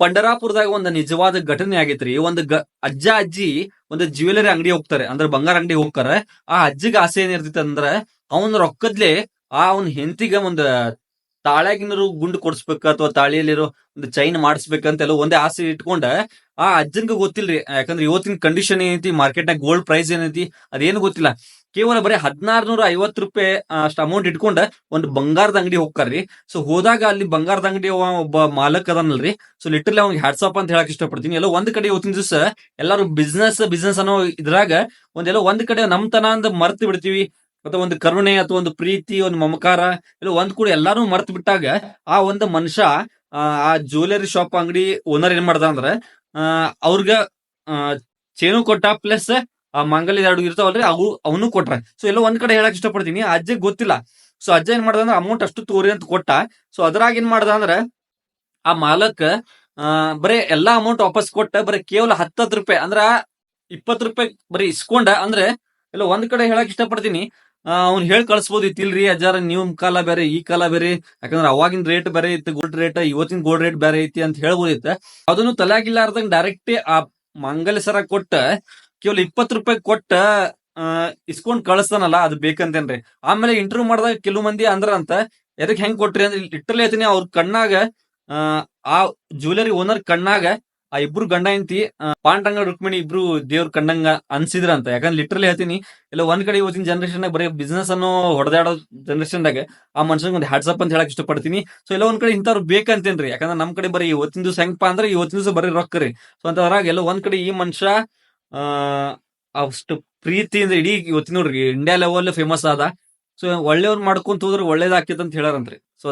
ಪಂಡರಾಪುರದಾಗ ಒಂದು ನಿಜವಾದ ಘಟನೆ ಆಗೈತ್ರಿ. ಒಂದು ಅಜ್ಜ ಅಜ್ಜಿ ಒಂದು ಜ್ಯುವೆಲರಿ ಅಂಗಡಿ ಹೋಗ್ತಾರೆ. ಅಂದ್ರೆ ಬಂಗಾರ ಅಂಗಡಿ ಹೋಗ್ತಾರೆ. ಆ ಅಜ್ಜಿಗೆ ಆಸೆ ಏನಿರ್ತೈತೆ ಅಂದ್ರ ಅವನ ರೊಕ್ಕದ್ಲೆ ಆ ಅವನ್ ಹೆಂತಿಗೆ ಒಂದು ತಾಳ್ಯಾಗಿನರು ಗುಂಡು ಕೊಡ್ಸ್ಬೇಕ ಅಥವಾ ತಾಳಿಯಲ್ಲಿರೋ ಒಂದು ಚೈನ್ ಮಾಡಿಸ್ಬೇಕಂತೆಲ್ಲ ಒಂದೇ ಆಸೆ ಇಟ್ಕೊಂಡ ಆ ಅಜ್ಜನ್ಗ ಗೊತ್ತಿಲ್ರಿ. ಯಾಕಂದ್ರೆ ಇವತ್ತಿನ ಕಂಡೀಷನ್ ಏನೈತಿ ಮಾರ್ಕೆಟ್ನಾಗ ಗೋಲ್ಡ್ ಪ್ರೈಸ್ ಏನೈತಿ, ಅದೇನು ಗೊತ್ತಿಲ್ಲ. ಕೇವಲ ಬರೀ ಹದಿನಾರು ನೂರ ಐವತ್ತು ರೂಪಾಯಿ ಅಷ್ಟು ಅಮೌಂಟ್ ಇಟ್ಕೊಂಡ ಒಂದು ಬಂಗಾರದ ಅಂಗಡಿ ಹೋಗ್ತಾರ್ರಿ ಸೊ ಹೋದಾಗ ಅಲ್ಲಿ ಬಂಗಾರದ ಅಂಗಡಿ ಒಬ್ಬ ಮಾಲಕ್ ಅದನಲ್ರಿ. ಸೊ ಲಿಟ್ರಲಿ ಅವ್ನಿಗೆ ಹ್ಯಾಟ್ಸಪ್ ಅಂತ ಹೇಳಕ್ ಇಷ್ಟಪಡ್ತೀನಿ. ಎಲ್ಲ ಒಂದ್ ಕಡೆ ಇವತ್ತಿನ ದಿವಸ ಎಲ್ಲಾರು ಬಿಸ್ನೆಸ್ ಬಿಸ್ನೆಸ್ ಅನ್ನೋ ಇದ್ರಾಗ ಒಂದೆಲ್ಲ ಒಂದ್ ಕಡೆ ನಮ್ತನ ಅಂದ ಮರ್ತು ಬಿಡ್ತೀವಿ. ಅಥವಾ ಒಂದು ಕರುಣೆ ಅಥವಾ ಒಂದು ಪ್ರೀತಿ ಒಂದು ಮಮಕಾರ ಎಲ್ಲ ಒಂದ್ ಕೂಡ ಎಲ್ಲಾರು ಮರ್ತ್ ಬಿಟ್ಟಾಗ ಆ ಒಂದು ಮನುಷ್ಯ ಆ, ಜ್ಯುವೆಲರಿ ಶಾಪ್ ಅಂಗಡಿ ಓನರ್ ಏನ್ ಮಾಡ್ದ ಅಂದ್ರ ಅವ್ರಿಗ ಚೇನು ಕೊಟ್ಟ ಪ್ಲಸ್ ಆ ಮಂಗಲ್ಯ ಎರಡು ಇರ್ತಾವಲ್ರಿ, ಅವು, ಅವನು ಕೊಟ್ರ. ಸೊ ಎಲ್ಲ ಒಂದ್ ಕಡೆ ಹೇಳಕ್ ಇಷ್ಟಪಡ್ತೀನಿ. ಪಡ್ತೀನಿ ಅಜ್ಜಿಗ್ ಗೊತ್ತಿಲ್ಲ. ಸೊ ಅಜ್ಜ ಏನ್ ಮಾಡ್ದ ಅಂದ್ರೆ ಅಮೌಂಟ್ ಅಷ್ಟು ತೋರಿ ಅಂತ ಕೊಟ್ಟ. ಸೊ ಅದ್ರಾಗ ಏನ್ ಮಾಡ್ದ ಅಂದ್ರ ಆ ಮಾಲಕ್ ಬರೀ ಎಲ್ಲಾ ಅಮೌಂಟ್ ವಾಪಸ್ ಕೊಟ್ಟ, ಬರೀ ಕೇವಲ ಹತ್ತತ್ತು ರೂಪಾಯಿ ಅಂದ್ರ ಇಪ್ಪತ್ತು ರೂಪಾಯಿ ಬರೀ ಇಸ್ಕೊಂಡ ಅಂದ್ರೆ ಎಲ್ಲ ಒಂದ್ ಕಡೆ ಹೇಳಕ್ ಇಷ್ಟಪಡ್ತೀನಿ. ಅವ್ನ್ ಹೇಳಿ ಕಳ್ಸ್ಬೋದಿತ್ತು ಇಲ್ರಿ ಅಜ್ಜಾರ, ನೀವು ಕಾಲ ಬೇರೆ ಈ ಕಾಲ ಬೇರೆ ಯಾಕಂದ್ರೆ ಅವಾಗಿನ ರೇಟ್ ಬೇರೆ ಇತ್ತು ಗೋಲ್ಡ್ ರೇಟ್ ಇವತ್ತಿನ ಗೋಲ್ಡ್ ರೇಟ್ ಬೇರೆ ಐತಿ ಅಂತ ಹೇಳ್ಬೋದಿತ್ತ. ಅದನ್ನು ತಲೆಯಾಗಿಲ್ಲಾರ್ದಂಗ್ ಡೈರೆಕ್ಟ್ ಆ ಮಂಗಲ ಸರ ಕೊಟ್ಟ ಕೇವಲ ಇಪ್ಪತ್ ರೂಪಾಯಿ ಕೊಟ್ಟ ಇಸ್ಕೊಂಡ್ ಕಳಿಸ್ತಾನಲ್ಲ ಅದು ಬೇಕಂತೇನ್ರಿ. ಆಮೇಲೆ ಇಂಟರ್ವ್ಯೂ ಮಾಡಿದಾಗ ಕೆಲವು ಮಂದಿ ಅಂದ್ರ ಅಂತ ಎದಕ್ ಹೆಂಗ್ ಕೊಟ್ರಿ? ಅಂದ್ರೆ ಲಿಟ್ರಲಿ ಐತಿನಿ ಅವ್ರ ಕಣ್ಣಾಗ ಆ, ಜ್ಯುವೆಲರಿ ಓನರ್ ಕಣ್ಣಾಗ ಆ ಇಬ್ರು ಗಂಡ ಹೆಂಡತಿ ಪಾಂಡಂಗ ರುಕ್ಮಿಣಿ ಇಬ್ರು ದೇವ್ರ ಕಂಡಂಗ ಅನ್ಸಿದ್ರಂತ. ಯಾಕಂದ್ರೆ ಲಿಟ್ರಲಿ ಹೇಳ್ತೀನಿ ಇಲ್ಲ ಒಂದ್ ಕಡೆ ಇವತ್ತಿನ ಜನರೇಷನ್ ಬರೀ ಬಿಸ್ನೆಸ್ ಅನ್ನೋ ಹೊಡೆದಾಡೋ ಜನರೇಷನ್ ದಾಗ ಆ ಮನುಷ್ಯನಿಗೆ ಒಂದು ಹ್ಯಾಟ್ಸಪ್ ಅಂತ ಹೇಳಕ್ ಇಷ್ಟಪಡ್ತೀನಿ. ಸೊ ಎಲ್ಲ ಒಂದ್ ಕಡೆ ಇಂಥವ್ರು ಬೇಕಂತೇನ್ರಿ. ಯಾಕಂದ್ರೆ ನಮ್ ಕಡೆ ಬರೀ ಇವತ್ತಿನ ದಿವಸ ಹೆಂಗಪ್ಪ ಅಂದ್ರೆ ಇವತ್ತಿನ ದಿವಸ ಬರೀ ರೊಕ್ಕ ರೀ ಸೊ ಅಂತದ್ರಾಗ ಎಲ್ಲ ಒಂದ್ ಕಡೆ ಈ ಮನುಷ್ಯ ಅಷ್ಟು ಪ್ರೀತಿಯಿಂದ ಇಡೀ ಇವತ್ತಿನ ನೋಡ್ರಿ ಇಂಡಿಯಾ ಲೆವೆಲ್ ಫೇಮಸ್ ಆದ. ಸೊ ಒಳ್ಳೆಯವ್ರು ಮಾಡ್ಕೊಂತ ಹೋದ್ರೆ ಒಳ್ಳೇದಾಗ್ತೈತೆ ಅಂತ ಹೇಳಾರಂತ್ರಿ. ಸೊ